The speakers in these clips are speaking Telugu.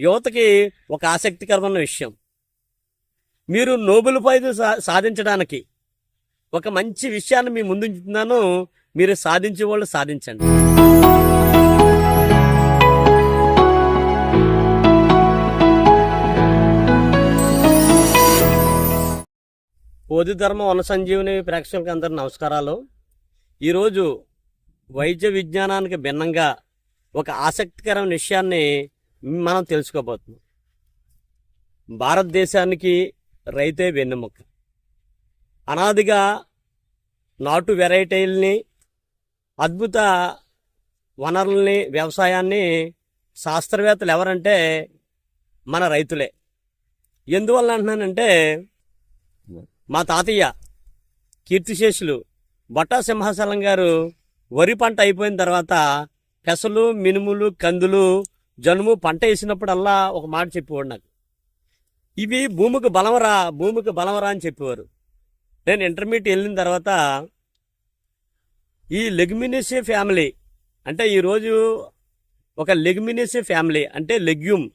యువతకి ఒక ఆసక్తికరమైన విషయం. మీరు నోబెల్ ప్రైజ్ సా సాధించడానికి ఒక మంచి విషయాన్ని మీ ముందుంచుతున్నాను. మీరు సాధించే వాళ్ళు సాధించండి. బోధి ధర్మ వన సంజీవని ప్రేక్షకులకు అందరు నమస్కారాలు. ఈరోజు వైద్య విజ్ఞానానికి భిన్నంగా ఒక ఆసక్తికరమైన విషయాన్ని మనం తెలుసుకోబోతున్నాం. భారతదేశానికి రైతే వెన్నెముక. అనాదిగా నాటు వెరైటీల్ని అద్భుత వనరుల్ని వ్యవసాయాన్ని శాస్త్రవేత్తలు ఎవరంటే మన రైతులే. ఎందువల్ల అంటున్నానంటే మా తాతయ్య కీర్తిశేషులు బట్టా సింహాచలం గారు వరి పంట అయిపోయిన తర్వాత పెసలు మినుములు కందులు జనుము పంట వేసినప్పుడల్లా ఒక మాట చెప్పేవాడు నాకు. ఇవి భూమికి బలమరా భూమికి బలమరా అని చెప్పేవారు. నేను ఇంటర్మీడియట్ వెళ్ళిన తర్వాత ఈ లెగ్మినేసే ఫ్యామిలీ అంటే ఈరోజు ఒక లెగ్మినేసే ఫ్యామిలీ అంటే లెగ్యూమ్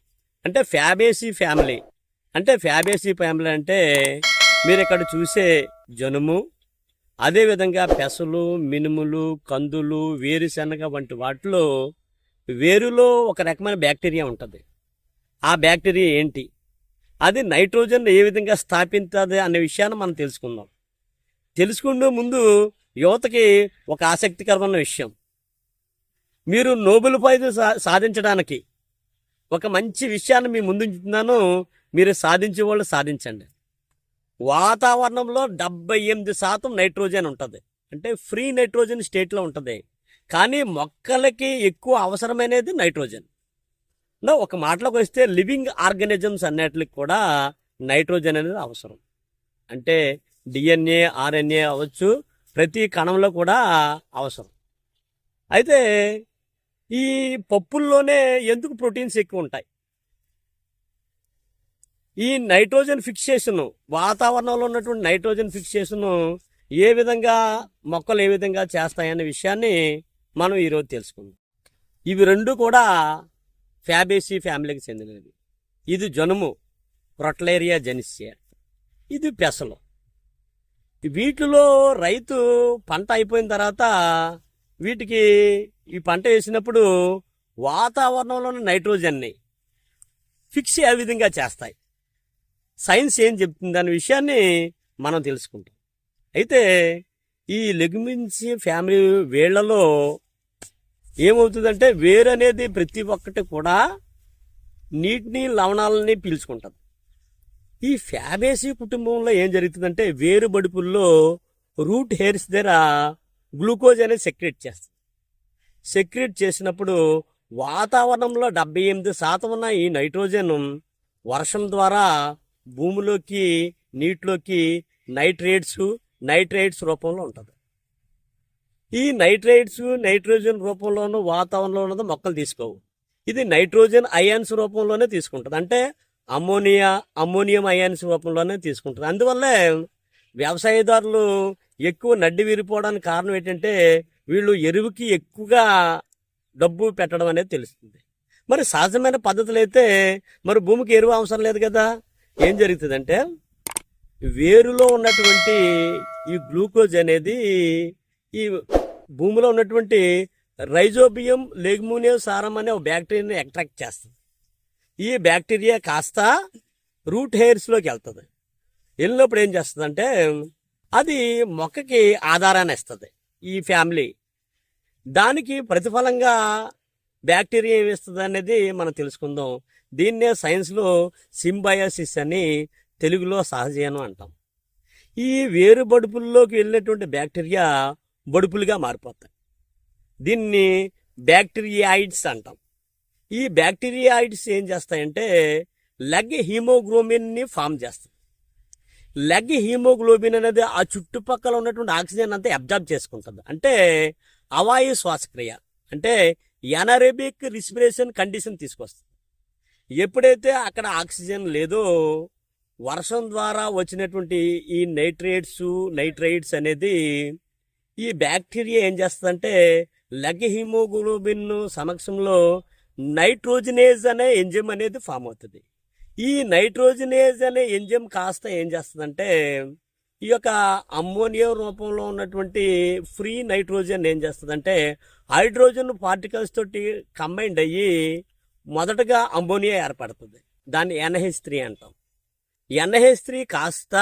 అంటే ఫ్యాబేసీ ఫ్యామిలీ. అంటే ఫ్యాబేసీ ఫ్యామిలీ అంటే మీరు ఇక్కడ చూసే జనుము అదేవిధంగా పెసలు మినుములు కందులు వేరుశనగ వంటి వాటిలో వేరులో ఒక రకమైన బ్యాక్టీరియా ఉంటుంది. ఆ బ్యాక్టీరియా ఏంటి? అది నైట్రోజన్ ఏ విధంగా స్థాపించదు అనే విషయాన్ని మనం తెలుసుకుందాం. తెలుసుకునే ముందు యువతకి ఒక ఆసక్తికరమైన విషయం. మీరు నోబెల్ ప్రైజ్ సా- సాధించడానికి ఒక మంచి విషయాన్ని మీ ముందుంచుతున్నాను. మీరు సాధించే వాళ్ళు సాధించండి. వాతావరణంలో డెబ్బై ఎనిమిది శాతం నైట్రోజన్ ఉంటుంది. అంటే ఫ్రీ నైట్రోజన్ స్టేట్లో ఉంటుంది. కానీ మొక్కలకి ఎక్కువ అవసరమైనది నైట్రోజన్. నా ఒక మాటలోకి వస్తే లివింగ్ ఆర్గానిజమ్స్ అన్నిటికి కూడా నైట్రోజన్ అనేది అవసరం. అంటే డిఎన్ఏ ఆర్ఎన్ఏ అవ్వచ్చు ప్రతి కణంలో కూడా అవసరం. అయితే ఈ పప్పుల్లోనే ఎందుకు ప్రోటీన్స్ ఎక్కువ ఉంటాయి? ఈ నైట్రోజన్ ఫిక్సేషన్ వాతావరణంలో ఉన్నటువంటి నైట్రోజన్ ఫిక్సేషన్ ఏ విధంగా మొక్కలు ఏ విధంగా చేస్తాయనే విషయాన్ని మనం ఈరోజు తెలుసుకుందాం. ఇవి రెండు కూడా ఫ్యాబేసీ ఫ్యామిలీకి చెందినవి. ఇది జనుము రొట్లేరియా జెనిసియా. ఇది పెసలు. వీటిలో రైతు పంట అయిపోయిన తర్వాత వీటికి ఈ పంట వేసినప్పుడు వాతావరణంలోని నైట్రోజన్ని ఫిక్స్ అయ్యే విధంగా చేస్తాయి. సైన్స్ ఏం చెప్తుంది అనే విషయాన్ని మనం తెలుసుకుంటాం. అయితే ఈ లెగ్మిన్సీ ఫ్యామిలీ వేళ్ళలో ఏమవుతుందంటే వేరు అనేది ప్రతి ఒక్కటి కూడా నీటిని లవణాలని పీల్చుకుంటుంది. ఈ ఫ్యాబేసీ కుటుంబంలో ఏం జరుగుతుందంటే వేరు బడుపుల్లో రూట్ హెయిర్స్ దగ్గర గ్లూకోజ్ అనేది సెక్రెట్ చేస్తుంది. సెక్రెట్ చేసినప్పుడు వాతావరణంలో డెబ్బై ఎనిమిది శాతం ఉన్న ఈ నైట్రోజన్ వర్షం ద్వారా భూమిలోకి నీటిలోకి నైట్రేట్స్ నైట్రేట్స్ రూపంలో ఉంటుంది. ఈ నైట్రైట్స్ నైట్రోజన్ రూపంలోనూ వాతావరణంలో ఉన్నది మొక్కలు తీసుకోవు. ఇది నైట్రోజన్ అయాన్స్ రూపంలోనే తీసుకుంటుంది. అంటే అమ్మోనియా అమ్మోనియం అయాన్స్ రూపంలోనే తీసుకుంటుంది. అందువల్లే వ్యవసాయదారులు ఎక్కువ నడ్డి విరిపోవడానికి కారణం ఏంటంటే వీళ్ళు ఎరువుకి ఎక్కువగా డబ్బు పెట్టడం అనేది తెలుస్తుంది. మరి సహజమైన పద్ధతులు అయితే మరి భూమికి ఎరువు అవసరం లేదు కదా? ఏం జరుగుతుందంటే వేరులో ఉన్నటువంటి ఈ గ్లూకోజ్ అనేది ఈ భూమిలో ఉన్నటువంటి రైజోబియం లెగ్మూనియం సారం అనే ఒక బ్యాక్టీరియాని అట్రాక్ట్ చేస్తుంది. ఈ బ్యాక్టీరియా కాస్త రూట్ హెయిర్స్లోకి వెళ్తుంది. వెళ్ళినప్పుడు ఏం చేస్తుందంటే అది మొక్కకి ఆధారాన్ని ఇస్తుంది ఈ ఫ్యామిలీ. దానికి ప్రతిఫలంగా బ్యాక్టీరియా ఏమి ఇస్తుంది అనేది మనం తెలుసుకుందాం. దీన్నే సైన్స్లో సింబయాసిస్ అని తెలుగులో సహజీవనం అంటాం. ఈ వేరుబడుపుల్లోకి వెళ్ళినటువంటి బ్యాక్టీరియా బడుపులుగా మారిపోతాయి. దీన్ని బ్యాక్టీరియాయిడ్స్ అంటాం. ఈ బ్యాక్టీరియాయిడ్స్ ఏం చేస్తాయంటే లెగ్ హీమోగ్లోబిన్ని ఫామ్ చేస్తాయి. లెగ్ హీమోగ్లోబిన్ అనేది ఆ చుట్టుపక్కల ఉన్నటువంటి ఆక్సిజన్ అంతా అబ్జర్బ్ చేసుకుంటుంది. అంటే అవాయు శ్వాసక్రియ అంటే ఎనరేబిక్ రిస్పిరేషన్ కండిషన్ తీసుకొస్తుంది. ఎప్పుడైతే అక్కడ ఆక్సిజన్ లేదో వర్షం ద్వారా వచ్చినటువంటి ఈ నైట్రేట్స్ నైట్రైట్స్ అనేది ఈ బ్యాక్టీరియా ఏం చేస్తుందంటే లెగ్ హిమోగ్లోబిన్ సమక్షంలో నైట్రోజనేజ్ అనే ఎంజిమ్ అనేది ఫామ్ అవుతుంది. ఈ నైట్రోజనేజ్ అనే ఎంజిమ్ కాస్త ఏం చేస్తుందంటే ఈ యొక్క అమ్మోనియా రూపంలో ఉన్నటువంటి ఫ్రీ నైట్రోజన్ ఏం చేస్తుందంటే హైడ్రోజన్ పార్టికల్స్ తోటి కంబైండ్ అయ్యి మొదటగా అమ్మోనియా ఏర్పడుతుంది. దాన్ని ఎన్హెచ్ త్రీ అంటాం. ఎన్హెచ్ త్రీ కాస్త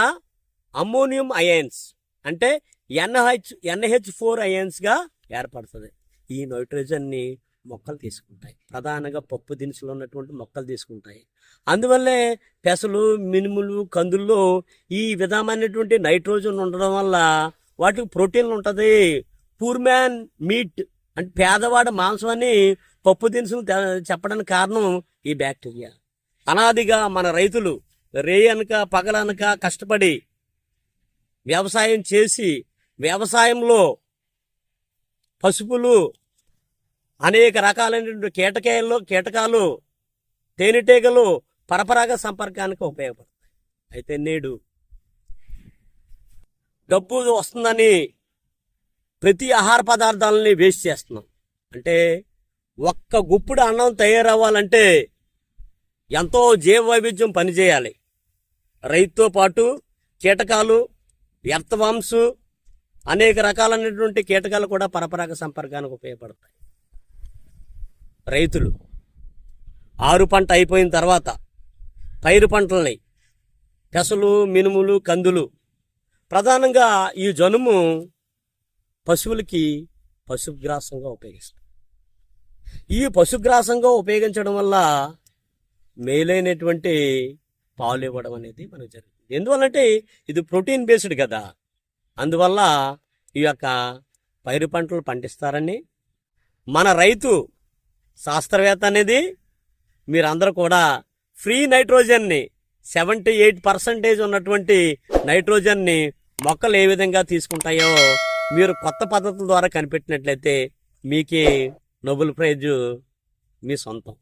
అమ్మోనియం అయన్స్ అంటే ఎన్హెచ్ ఎన్హెచ్ ఫోర్ అయాన్స్గా ఏర్పడుతుంది. ఈ నైట్రోజన్ని మొక్కలు తీసుకుంటాయి. ప్రధానంగా పప్పు దినుసులు ఉన్నటువంటి మొక్కలు తీసుకుంటాయి. అందువల్లే పెసలు మినుములు కందుల్లో ఈ విధమైనటువంటి నైట్రోజన్ ఉండడం వల్ల వాటికి ప్రోటీన్లు ఉంటుంది. పూర్ మ్యాన్ మీట్ అంటే పేదవాడు మాంసం అని పప్పు దినుసులు చెప్పడానికి కారణం ఈ బ్యాక్టీరియా. అనాదిగా మన రైతులు రేయనక పగలనక కష్టపడి వ్యవసాయం చేసి వ్యవసాయంలో పసుపులు అనేక రకాలైనటువంటి కీటకాయల్లో కీటకాలు తేనెటీగలు పరపరాగ సంపర్కానికి ఉపయోగపడతాయి. అయితే నేడు డబ్బు వస్తుందని ప్రతి ఆహార పదార్థాలని వేస్ట్ చేస్తున్నాం. అంటే ఒక్క గుప్పుడు అన్నం తయారవ్వాలంటే ఎంతో జీవ వైవిధ్యం పనిచేయాలి. రైతుతో పాటు కీటకాలు వ్యర్థవాంసు అనేక రకాలైనటువంటి కీటకాలు కూడా పరపరాగ సంపర్కానికి ఉపయోగపడతాయి. రైతులు ఆరు పంట అయిపోయిన తర్వాత పైరు పంటలని పెసలు మినుములు కందులు ప్రధానంగా ఈ జనుము పశువులకి పశుగ్రాసంగా ఉపయోగిస్తారు. ఈ పశుగ్రాసంగా ఉపయోగించడం వల్ల మేలైనటువంటి పాలు ఇవ్వడం అనేది మనకు జరుగుతుంది. ఎందువల్లంటే ఇది ప్రోటీన్ బేస్డ్ కదా. అందువల్ల ఈ యొక్క పైరు పంటలు పండిస్తారని మన రైతు శాస్త్రవేత్త అనేది మీరందరూ కూడా ఫ్రీ నైట్రోజన్ని సెవెంటీ ఎయిట్ పర్సెంటేజ్ ఉన్నటువంటి నైట్రోజన్ని మొక్కలు ఏ విధంగా తీసుకుంటాయో మీరు కొత్త పద్ధతుల ద్వారా కనిపెట్టినట్లయితే మీకే నోబెల్ ప్రైజ్ మీ సొంతం.